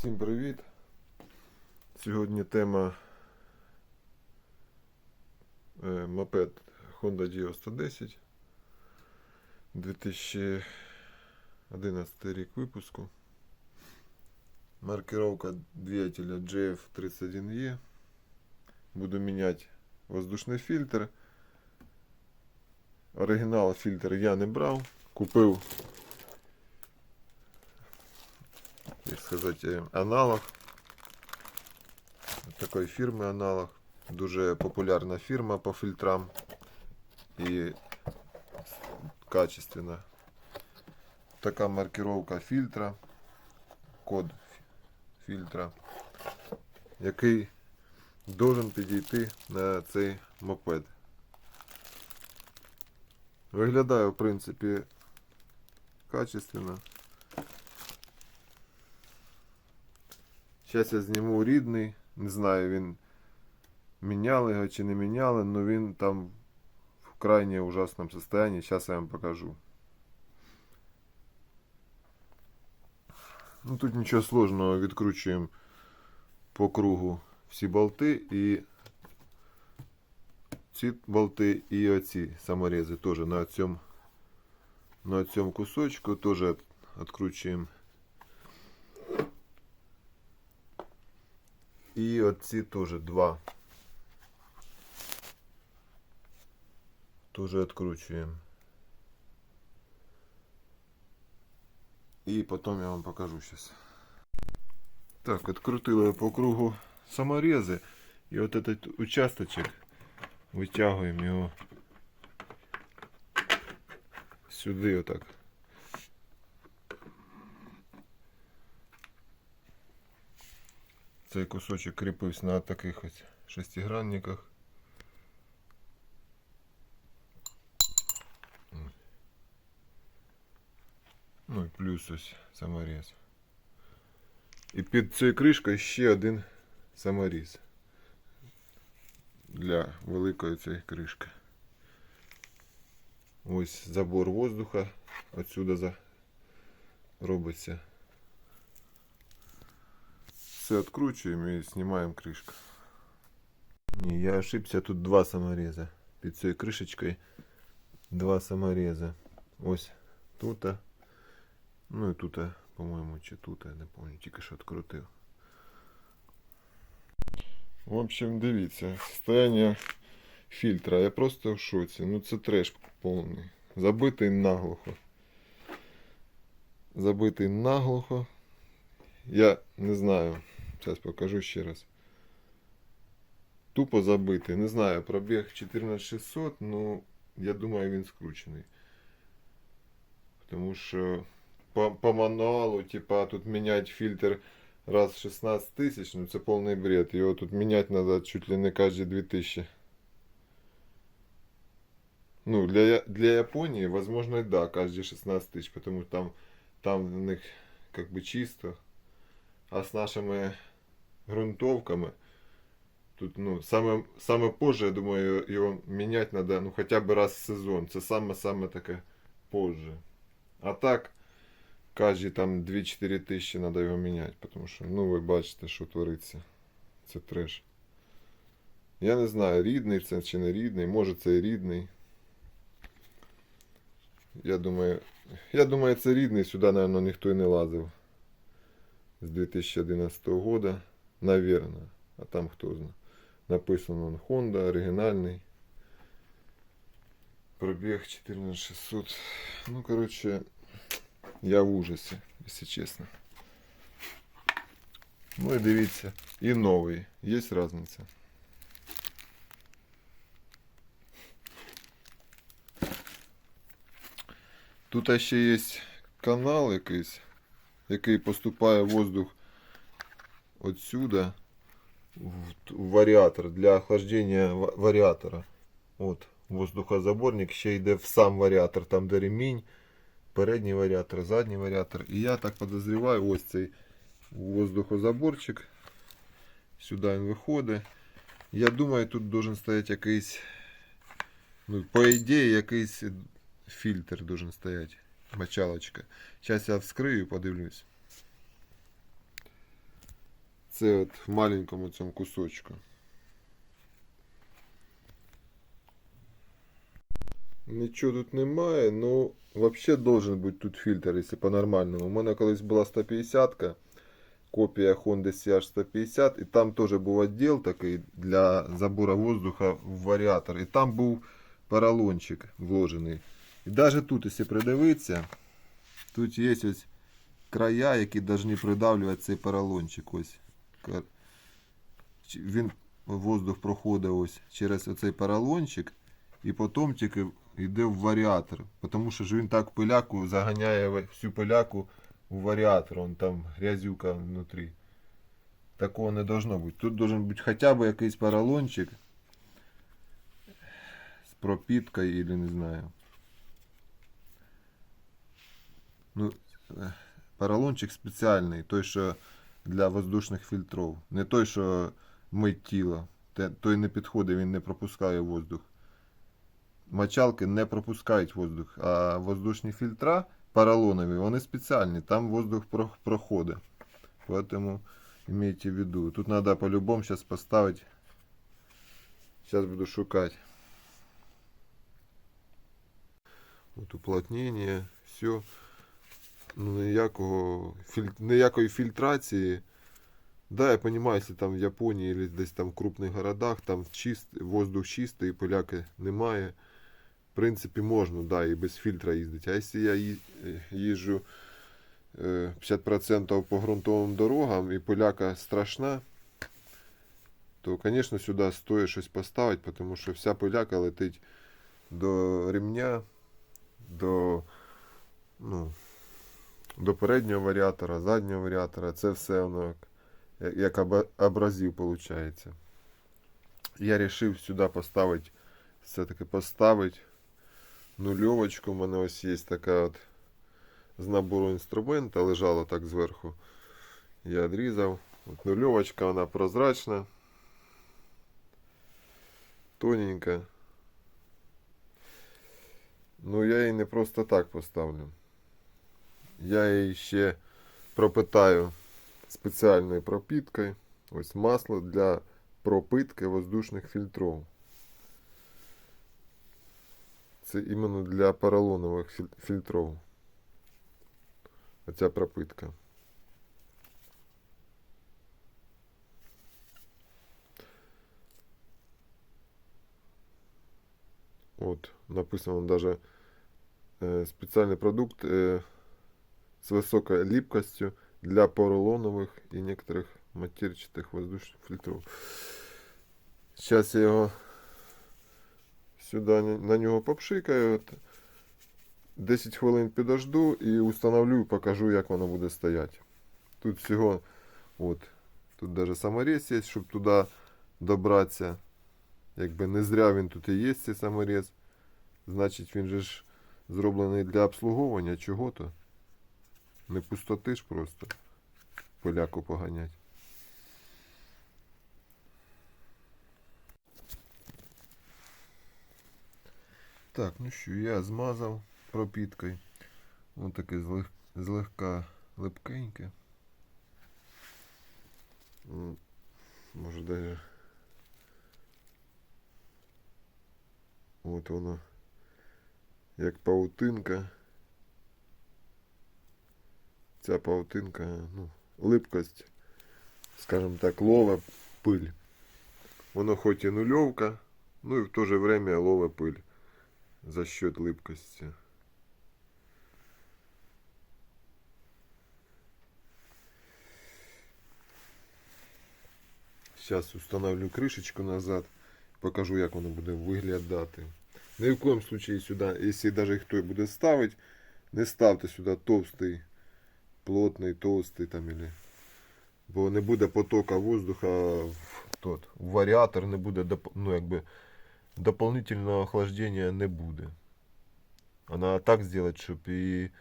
Всім привіт! Сьогодні тема е, мопед Honda Geo 110 2011 рік випуску. Маркировка двигателя GF31E. Буду міняти воздушний фільтр. Оригінал фільтр я не брав. Купив як сказати, аналог. Такої фірми аналог. Дуже популярна фірма по фільтрам і качественна. Така маркировка фільтра, код фільтра, який должен підійти на цей мопед. Виглядає, в принципі, качественно. Зараз я зніму рідний. Не знаю, він міняли його чи не міняли, але він там в крайне ужасному состоянии. Зараз я вам покажу. Ну тут нічого сложного, відкручуємо по кругу всі болти і ці болти і оці саморези теж на цьому на цьому кусочку теж відкручуємо. І оці теж два. Теж відкручуємо. І потім я вам покажу зараз. Так, відкрутили по кругу саморези. І от этот участочок витягуємо його сюди отак. Цей кусочок кріпився на таких ось шестигранниках. Ну і плюс ось саморіз. І під цією кришкою ще один саморіз. Для великої цієї кришки. Ось забор воздуха отсюда робиться. Все откручиваем и снимаем крышку. Не, я ошибся, тут два самореза. Під цією кришечкою два самореза. Ось тут. Ну і тут, по-моєму, чи тут, я не пам'ятаю, тільки що відкрутив. В общем, дивіться, состояние фільтра. Я просто в шоці. Ну це треш повний. Забитий наглухо. Забитий наглухо. Я не знаю. Зараз покажу ще раз. Тупо забитий. Не знаю, пробіг 14600, ну я думаю він скручений. Тому що по, по мануалу, типа, тут міняти фільтр раз в 16 тисяч, ну це повний бред. Його тут міняти треба чуть ли не кожні 2000. Ну, для, Я- для Японии, возможно, и да, каждые 16 тысяч, потому что там, там в них как бы чисто. А с нашими грунтовками тут, ну, саме, саме позже, я думаю, його міняти треба, ну, хоча б раз в сезон. Це саме-саме таке позже. А так, кожні там 2-4 тисячі треба його міняти, тому що, ну, ви бачите, що твориться. Це треш. Я не знаю, рідний це чи не рідний, може це і рідний. Я думаю, я думаю, це рідний, сюди, наверное, ніхто і не лазив. З 2011 года, наверное. А там хто знає. Написано он Honda, оригінальний. Пробіг 14600. Ну, короче, я в ужасі, якщо чесно. Ну і дивіться, і новий. Є різниця. Тут ще є канал якийсь, який поступає воздух отсюда в, в варіатор для охлаждения ва- варіатора. От воздухозаборник ще йде в сам варіатор, там де ремінь, передній варіатор, задній варіатор. І я так подозріваю, ось цей воздухозаборчик. Сюди він виходить. Я думаю, тут должен стояти якийсь, ну, по ідеї, якийсь фільтр должен стоять. Мочалочка. Сейчас я вскрию и подивлюсь. Це от в маленькому цьому кусочку. Нічого тут немає, ну взагалі должен бути тут фільтр, якщо по-нормальному. У мене колись була 150 копія Honda CH 150, і там теж був відділ такий для забору воздуха в варіатор. І там був поролончик вложений. І навіть тут, якщо придивитися, тут є ось края, які повинні придавлювати цей поролончик. Ось. Чи- Він воздух проходить ось через оцей поролончик і потім тільки йде в варіатор. Тому що ж він так пиляку заганяє всю пиляку у варіатор, он там грязюка внутрі. Такого не должно бути. Тут должен бути хоча б якийсь поролончик з пропіткою, или не знаю. Ну, е, поролончик спеціальний, той, що для воздушних фільтрів. Не той, що мить тіло. Той не підходить, він не пропускає воздух. Мочалки не пропускають воздух, а воздушні фільтра поролонові, вони спеціальні, там воздух про- проходить. Поэтому имейте в виду. Тут надо по-любому сейчас поставить. Сейчас буду шукать. От уплотнення, все. Ну, ніякого, філь... ніякої фільтрації. Да, я понимаю, если там в Японії или десь там в крупних городах, там чист, воздух чистий, поляки немає. В принципі, можна, да, і без фільтра їздити. А якщо я е, їжджу е, 50% по ґрунтовим дорогам і поляка страшна, то, звісно, сюди стоїть щось поставити, тому що вся поляка летить до ремня, до, ну, до переднього варіатора, заднього варіатора. Це все воно як, як аба- виходить. Я вирішив сюди поставити, все-таки поставити нульовочку. У мене ось є така от з набору інструмента, лежала так зверху. Я відрізав. От нульовочка, вона прозрачна. Тоненька. Ну я її не просто так поставлю. Я її ще пропитаю спеціальною пропіткою. Ось масло для пропитки воздушних фільтрів. Це іменно для поролонових філь- фільтрів. Оця пропитка. От, написано даже э, специальный продукт э, с высокой липкостью для поролоновых и некоторых матерчатых воздушных фильтров. Сейчас я його сюди на нього попшикаю. От. 10 хвилин підожду і установлю і покажу, як воно буде стояти. Тут всього, от, тут даже саморез є, щоб туди добратися. Якби не зря він тут і є цей саморез. Значить він же ж зроблений для обслуговування чого-то. Не пустоти ж просто поляку поганять. Так, ну що, я змазав пропіткою. Ось таке злег, злегка липкеньке. Може даже. От воно. Як паутинка. Ця паутинка, ну, липкость, скажімо так, лова пиль. Воно хоч і нульовка, ну і в то же время лова пиль за счет липкости. Сейчас установлю крышечку назад, покажу, як воно буде виглядати. Ні в коем случае сюди, якщо даже хто буде ставити, не ставте сюди товстий, плотний, толстий там или. Бо не буде потока воздуха в тот, в варіатор, не буде доп- ну, якби, дополнительного охлаждения не буде. А надо так сделать, чтобы и,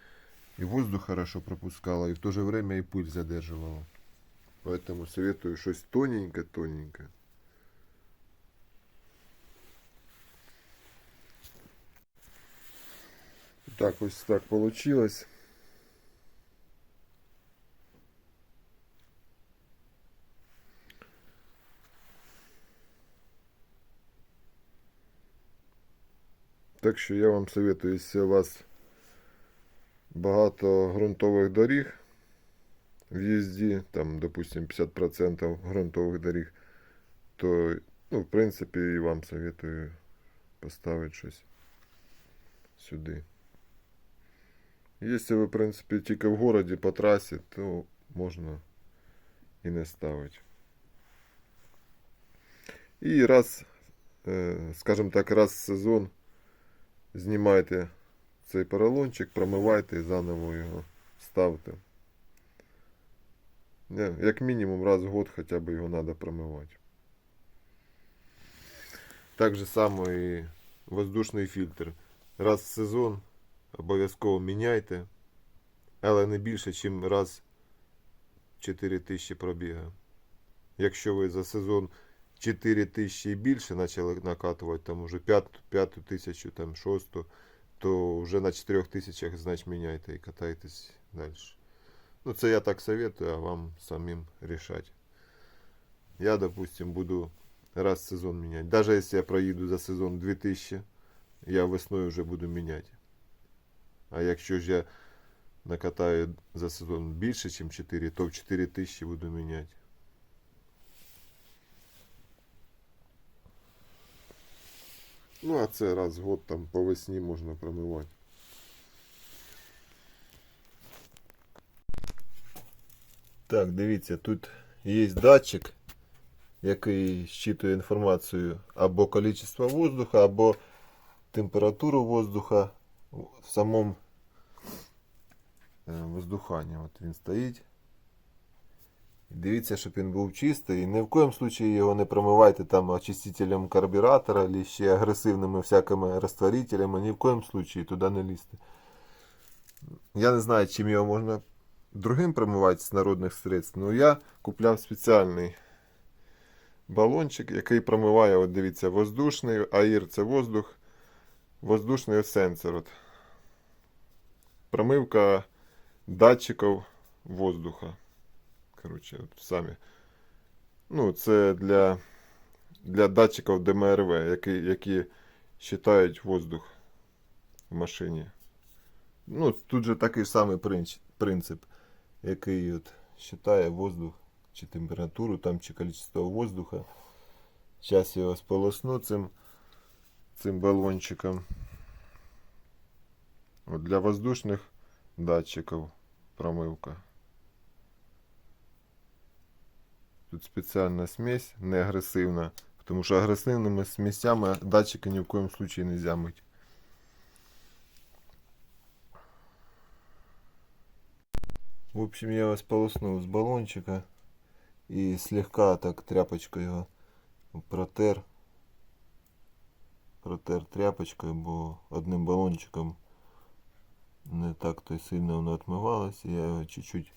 и воздух хорошо пропускало, и в то же время и пыль задерживала. Поэтому советую что-то тоненько-тоненько. Так, ось так получилось. Так що я вам советую, якщо у вас багато ґрунтових доріг в їзді, там, допустим, 50% ґрунтових доріг, то, ну, в принципі, і вам советую поставити щось сюди. Якщо ви, в принципі, тільки в городі по трасі, то можна і не ставити. І раз, е, скажімо так, раз в сезон знімайте цей поролончик, промивайте і заново його ставте. Як мінімум раз в год хоча б його треба промивати. Так же само і воздушний фільтр. Раз в сезон обов'язково міняйте, але не більше, ніж раз в 4 тисячі пробіга. Якщо ви за сезон 4 тисячі і більше почали накатувати, там уже 5, 5 тисячу, там 6, то вже на 4 тисячах, значить, міняйте і катайтесь далі. Ну, це я так советую, а вам самим решать. Я, допустим, буду раз в сезон менять. Даже если я проїду за сезон 2000, я весною вже буду міняти. А якщо ж я накатаю за сезон більше, ніж 4, то в 4000 буду міняти. Ну, а це раз в год там по весні можна промивати. Так, дивіться, тут є датчик, який щитує інформацію або кількість воздуха, або температуру воздуха в самому е, воздуханні. От він стоїть. Дивіться, щоб він був чистий. І ні в коєму случаї його не промивайте там очистителем карбюратора або ще агресивними всякими розтворителями. Ні в коєму случаї туди не лізьте. Я не знаю, чим його можна другим промивати з народних средств. Ну я купляв спеціальний балончик, який промиває, от дивіться, воздушний, аїр це воздух, воздушний сенсор. От. Промивка датчиків воздуха. Коротше, от самі. Ну, це для, для датчиків ДМРВ, які, які считають воздух в машині. Ну, тут же такий самий принцип, який от считає воздух, чи температуру, там, чи количество воздуха. Зараз я його сполосну цим, цим балончиком. От для воздушних датчиків промивка. Тут спеціальна смесь, не агресивна, тому що агресивними смесями датчики ні в коєму случае не мити. В общем, я его сполоснул с баллончика и слегка так тряпочкой его протер. Протер тряпочкою, бо одним балончиком не так то й сильно воно отмивалось. Я його чуть-чуть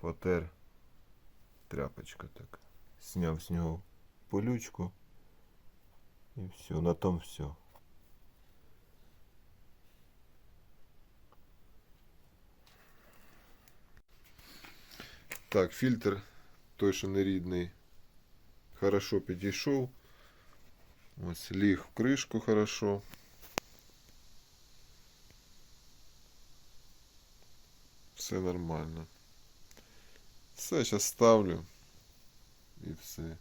потер тряпочка так. Сняв з нього пилючку. І все, на том все. Так, фільтр той, що не рідний, хорошо підійшов. Ось ліг в кришку хорошо. Все нормально. Все, зараз ставлю і все.